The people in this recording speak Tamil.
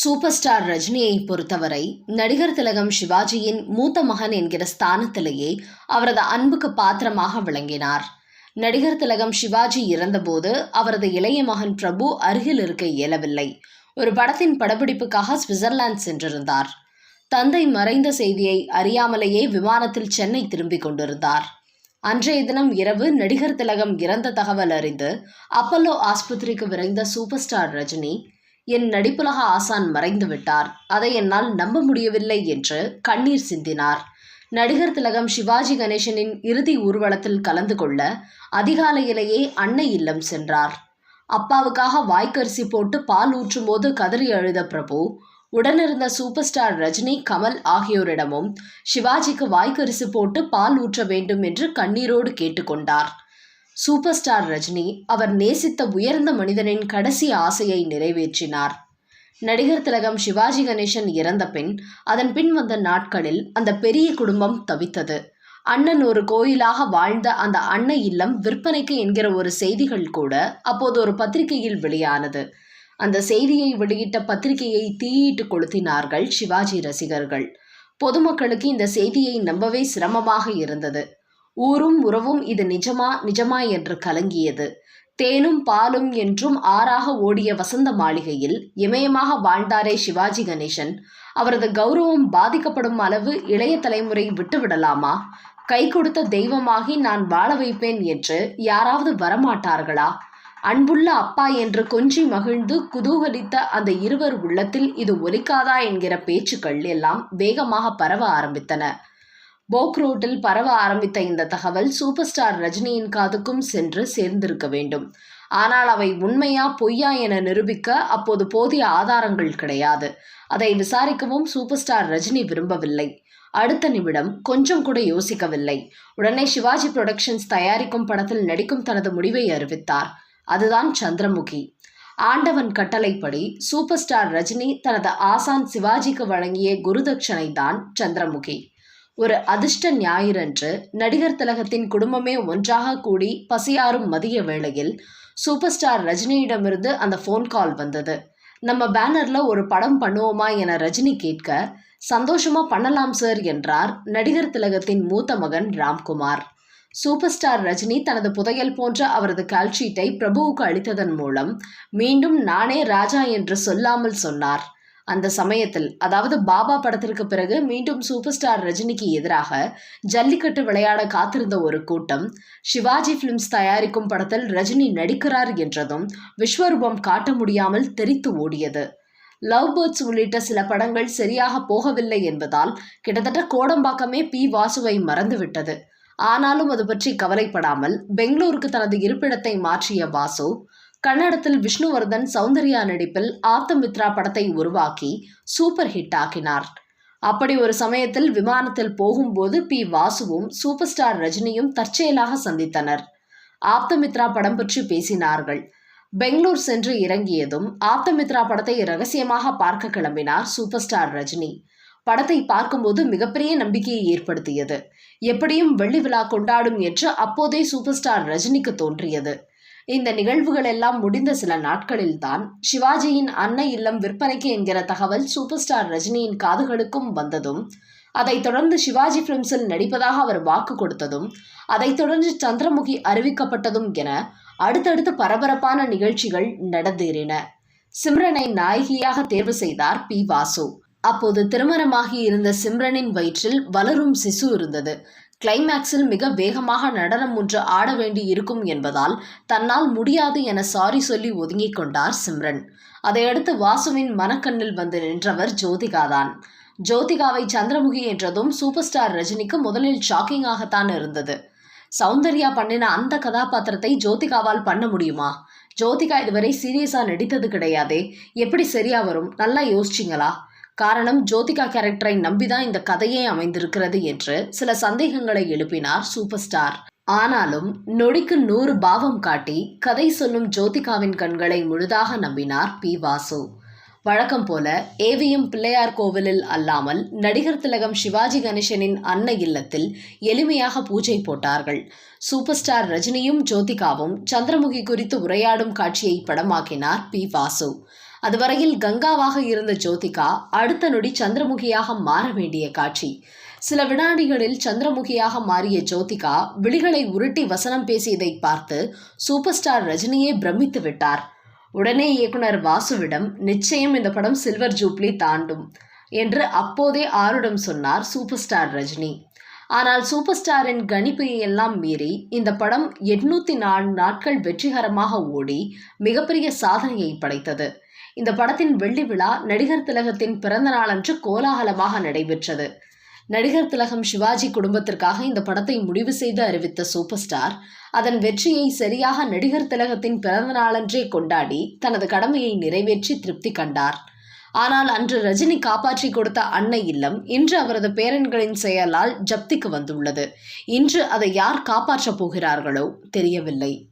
சூப்பர் ஸ்டார் ரஜினியை பொறுத்தவரை நடிகர் திலகம் சிவாஜியின் மூத்த மகன் என்கிற ஸ்தானத்திலேயே அவரது அன்புக்கு பாத்திரமாக விளங்கினார். நடிகர் திலகம் சிவாஜி இறந்தபோது அவரது இளைய மகன் பிரபு அருகில் இருக்க இயலவில்லை. ஒரு படத்தின் படப்பிடிப்புக்காக சுவிட்சர்லாந்து சென்றிருந்தார். தந்தை மறைந்த செய்தியை அறியாமலேயே விமானத்தில் சென்னை திரும்பிக் கொண்டிருந்தார். அன்றைய தினம் இரவு நடிகர் திலகம் இறந்த தகவல் அறிந்து அப்பல்லோ ஆஸ்பத்திரிக்கு விரைந்த சூப்பர் ஸ்டார் ரஜினி என் நடிப்புலக ஆசான் மறைந்து விட்டார். அதை என்னால் நம்ப முடியவில்லை என்று கண்ணீர் சிந்தினார். நடிகர் திலகம் சிவாஜி கணேசனின் இறுதி ஊர்வலத்தில் கலந்து கொள்ள அதிகாலையிலேயே அன்னை இல்லம் சென்றார். அப்பாவுக்காக வாய்க்கரிசி போட்டு பால் ஊற்றும் போது கதறி அழுத பிரபு உடனிருந்த சூப்பர் ஸ்டார் ரஜினி கமல் ஆகியோரிடமும் சிவாஜிக்கு வாய்க்கரிசி போட்டு பால் ஊற்ற வேண்டும் என்று கண்ணீரோடு கேட்டுக்கொண்டார். சூப்பர் ஸ்டார் ரஜினி அவர் நேசித்த உயர்ந்த மனிதனின் கடைசி ஆசையை நிறைவேற்றினார். நடிகர் திலகம் சிவாஜி கணேசன் இறந்த பின் அதன் பின் வந்த நாட்களில் அந்த பெரிய குடும்பம் தவித்தது. அண்ணன் ஒரு கோயிலாக வாழ்ந்த அந்த அன்னை இல்லம் விற்பனைக்கு என்கிற ஒரு செய்திகள் கூட அப்போது ஒரு பத்திரிகையில் வெளியானது. அந்த செய்தியை வெளியிட்ட பத்திரிகையை தீயிட்டு கொளுத்தினார்கள் சிவாஜி ரசிகர்கள். பொதுமக்களுக்கு இந்த செய்தியை நம்பவே சிரமமாக இருந்தது. ஊரும் உறவும் இது நிஜமா நிஜமா என்று கலங்கியது. தேனும் பாலும் என்றும் ஆறாக ஓடிய வசந்த மாளிகையில் இமயமாக வாழ்ந்தாரே சிவாஜி கணேசன். அவரது கௌரவம் பாதிக்கப்படும் அளவு இளைய தலைமுறை விட்டுவிடலாமா? கை கொடுத்த தெய்வமாகி நான் வாழ வைப்பேன் என்று யாராவது வரமாட்டார்களா? அன்புள்ள அப்பா என்று கொஞ்சி மகிழ்ந்து குதூகலித்த அந்த இருவர் உள்ளத்தில் இது ஒலிக்காதா என்கிற பேச்சுக்கள் எல்லாம் வேகமாக பரவ ஆரம்பித்தன. போக்ரோட்டில் பரவ ஆரம்பித்த இந்த தகவல் சூப்பர் ஸ்டார் ரஜினியின் காதுக்கும் சென்று சேர்ந்திருக்க வேண்டும். ஆனால் அவை உண்மையா பொய்யா என நிரூபிக்க அப்போது போதிய ஆதாரங்கள் கிடையாது. அதை விசாரிக்கவும் சூப்பர் ஸ்டார் ரஜினி விரும்பவில்லை. அடுத்த நிமிடம் கொஞ்சம் கூட யோசிக்கவில்லை. உடனே சிவாஜி புரொடக்ஷன்ஸ் தயாரிக்கும் படத்தில் நடிக்கும் தனது முடிவை அறிவித்தார். அதுதான் சந்திரமுகி. ஆண்டவன் கட்டளைப்படி சூப்பர் ஸ்டார் ரஜினி தனது ஆசான் சிவாஜிக்கு வழங்கிய குருதட்சணை தான் சந்திரமுகி. ஒரு அதிர்ஷ்ட ஞாயிறன்று நடிகர் திலகத்தின் குடும்பமே ஒன்றாக கூடி பசியாறும் மதிய வேளையில் சூப்பர் ஸ்டார் ரஜினியிடமிருந்து அந்த ஃபோன் கால் வந்தது. நம்ம பேனர்ல ஒரு படம் பண்ணுவோமா என ரஜினி கேட்க சந்தோஷமா பண்ணலாம் சார் என்றார் நடிகர் திலகத்தின் மூத்த மகன் ராம்குமார். சூப்பர் ஸ்டார் ரஜினி தனது புதையல் போன்ற அவரது கால்ஷீட்டை பிரபுவுக்கு அளித்ததன் மூலம் மீண்டும் நானே ராஜா என்று சொல்லாமல் சொன்னார். அந்த சமயத்தில் அதாவது பாபா படத்திற்கு பிறகு மீண்டும் சூப்பர் ஸ்டார் ரஜினிக்கு எதிராக ஜல்லிக்கட்டு விளையாட காத்திருந்த ஒரு கூட்டம் சிவாஜி பிலிம்ஸ் தயாரிக்கும் படத்தில் ரஜினி நடிக்கிறார் என்றதும் விஸ்வரூபம் காட்ட முடியாமல் தெரித்து ஓடியது. லவ் பேர்ட்ஸ் உள்ளிட்ட சில படங்கள் சரியாக போகவில்லை என்பதால் கிட்டத்தட்ட கோடம்பாக்கமே பி வாசுவை மறந்துவிட்டது. ஆனாலும் அது பற்றி கவலைப்படாமல் பெங்களூருக்கு தனது இருப்பிடத்தை மாற்றிய வாசு கன்னடத்தில் விஷ்ணுவர்தன் சௌந்தர்யா நடிப்பில் ஆப்தமித்ரா படத்தை உருவாக்கி சூப்பர் ஹிட் ஆக்கினார். அப்படி ஒரு சமயத்தில் விமானத்தில் போகும்போது பி. வாசுவும் சூப்பர் ஸ்டார் ரஜினியும் தற்செயலாக சந்தித்தனர். ஆப்தமித்ரா படம் பற்றி பேசினார்கள். பெங்களூர் சென்று இறங்கியதும் ஆப்தமித்ரா படத்தை ரகசியமாக பார்க்க கிளம்பினார் சூப்பர் ஸ்டார் ரஜினி. படத்தை பார்க்கும்போது மிகப்பெரிய நம்பிக்கையை ஏற்படுத்தியது. எப்படியும் வெள்ளி விழா கொண்டாடும் என்று அப்போதே சூப்பர் ஸ்டார் ரஜினிக்கு தோன்றியது. இந்த நிகழ்வுகள் எல்லாம் முடிந்த சில நாட்களில்தான் சிவாஜியின் அன்னை இல்லம் விற்பனைக்கு என்கிற தகவல் சூப்பர் ஸ்டார் ரஜினியின் காதுகளுக்கும் வந்ததும் அதைத் தொடர்ந்து சிவாஜி பிலிம்ஸில் நடிப்பதாக அவர் வாக்கு கொடுத்ததும் அதைத் தொடர்ந்து சந்திரமுகி அறிவிக்கப்பட்டதும் என அடுத்தடுத்து பரபரப்பான நிகழ்ச்சிகள் நடந்தேறின. சிம்ரனை நாயகியாக தேர்வு செய்தார் பி. வாசு. அப்போது திருமணமாகி இருந்த சிம்ரனின் வயிற்றில் வளரும் சிசு இருந்தது. கிளைமேக்ஸில் மிக வேகமாக நடனம் ஒன்று ஆட வேண்டி இருக்கும் என்பதால் தன்னால் முடியாது என சாரி சொல்லி ஒதுங்கிக் கொண்டார் சிம்ரன். அதையடுத்து வாசுவின் மனக்கண்ணில் வந்து நின்றவர் ஜோதிகாதான். ஜோதிகாவை சந்திரமுகி என்றதும் சூப்பர் ஸ்டார் ரஜினிக்கு முதலில் ஷாக்கிங்காகத்தான் இருந்தது. சௌந்தர்யா பண்ணின அந்த கதாபாத்திரத்தை ஜோதிகாவால் பண்ண முடியுமா? ஜோதிகா இதுவரை சீரியஸாக நடித்தது கிடையாதே. எப்படி சரியா வரும்? நல்லா யோசிச்சிங்களா? காரணம் ஜோதிகா கேரக்டரை நம்பிதான் இந்த கதையே அமைந்திருக்கிறது என்று சில சந்தேகங்களை எழுப்பினார் சூப்பர் ஸ்டார் ஆனாலும் நொடிக்கு நூறு பாவம் காட்டி கதை சொல்லும் ஜோதிகாவின் கண்களை முழுதாக நம்பினார் பி. வாசு. வழக்கம் போல ஏவிஎம் பிள்ளையார் கோவிலில் அல்லாமல் நடிகர் திலகம் சிவாஜி கணேசனின் அன்ன இல்லத்தில் எளிமையாக பூஜை போட்டார்கள். சூப்பர் ஸ்டார் ரஜினியும் ஜோதிகாவும் சந்திரமுகி குறித்து உரையாடும் காட்சியை படமாக்கினார் பி. வாசு. அதுவரையில் கங்காவாக இருந்த ஜோதிகா அடுத்த நொடி சந்திரமுகியாக மாற வேண்டிய காட்சி. சில வினாடிகளில் சந்திரமுகியாக மாறிய ஜோதிகா விழிகளை உருட்டி வசனம் பேசியதை பார்த்து சூப்பர் ஸ்டார் ரஜினியே பிரமித்து விட்டார். உடனே இயக்குனர் வாசுவிடம் நிச்சயம் இந்த படம் சில்வர் ஜூப்ளி தாண்டும் என்று அப்போதே ஆருடம் சொன்னார் சூப்பர் ஸ்டார் ரஜினி. ஆனால் சூப்பர் ஸ்டாரின் கணிப்பையை எல்லாம் மீறி இந்த படம் எட்நூத்தி நாலு நாட்கள் வெற்றிகரமாக ஓடி மிகப்பெரிய சாதனையை படைத்தது. இந்த படத்தின் வெள்ளி விழா நடிகர் திலகத்தின் பிறந்த நாளன்று கோலாகலமாக நடைபெற்றது. நடிகர் திலகம் சிவாஜி குடும்பத்திற்காக இந்த படத்தை முடிவு செய்து அறிவித்த சூப்பர் ஸ்டார் அதன் வெற்றியை சரியாக நடிகர் திலகத்தின் பிறந்த நாளன்றே கொண்டாடி தனது கடமையை நிறைவேற்றி திருப்தி கண்டார். ஆனால் அன்று ரஜினி காப்பாற்றி கொடுத்த அன்னை இல்லம் இன்று அவரது பேரன்களின் செயலால் ஜப்திக்கு வந்துள்ளது. இன்று அதை யார் காப்பாற்றப் போகிறார்களோ தெரியவில்லை.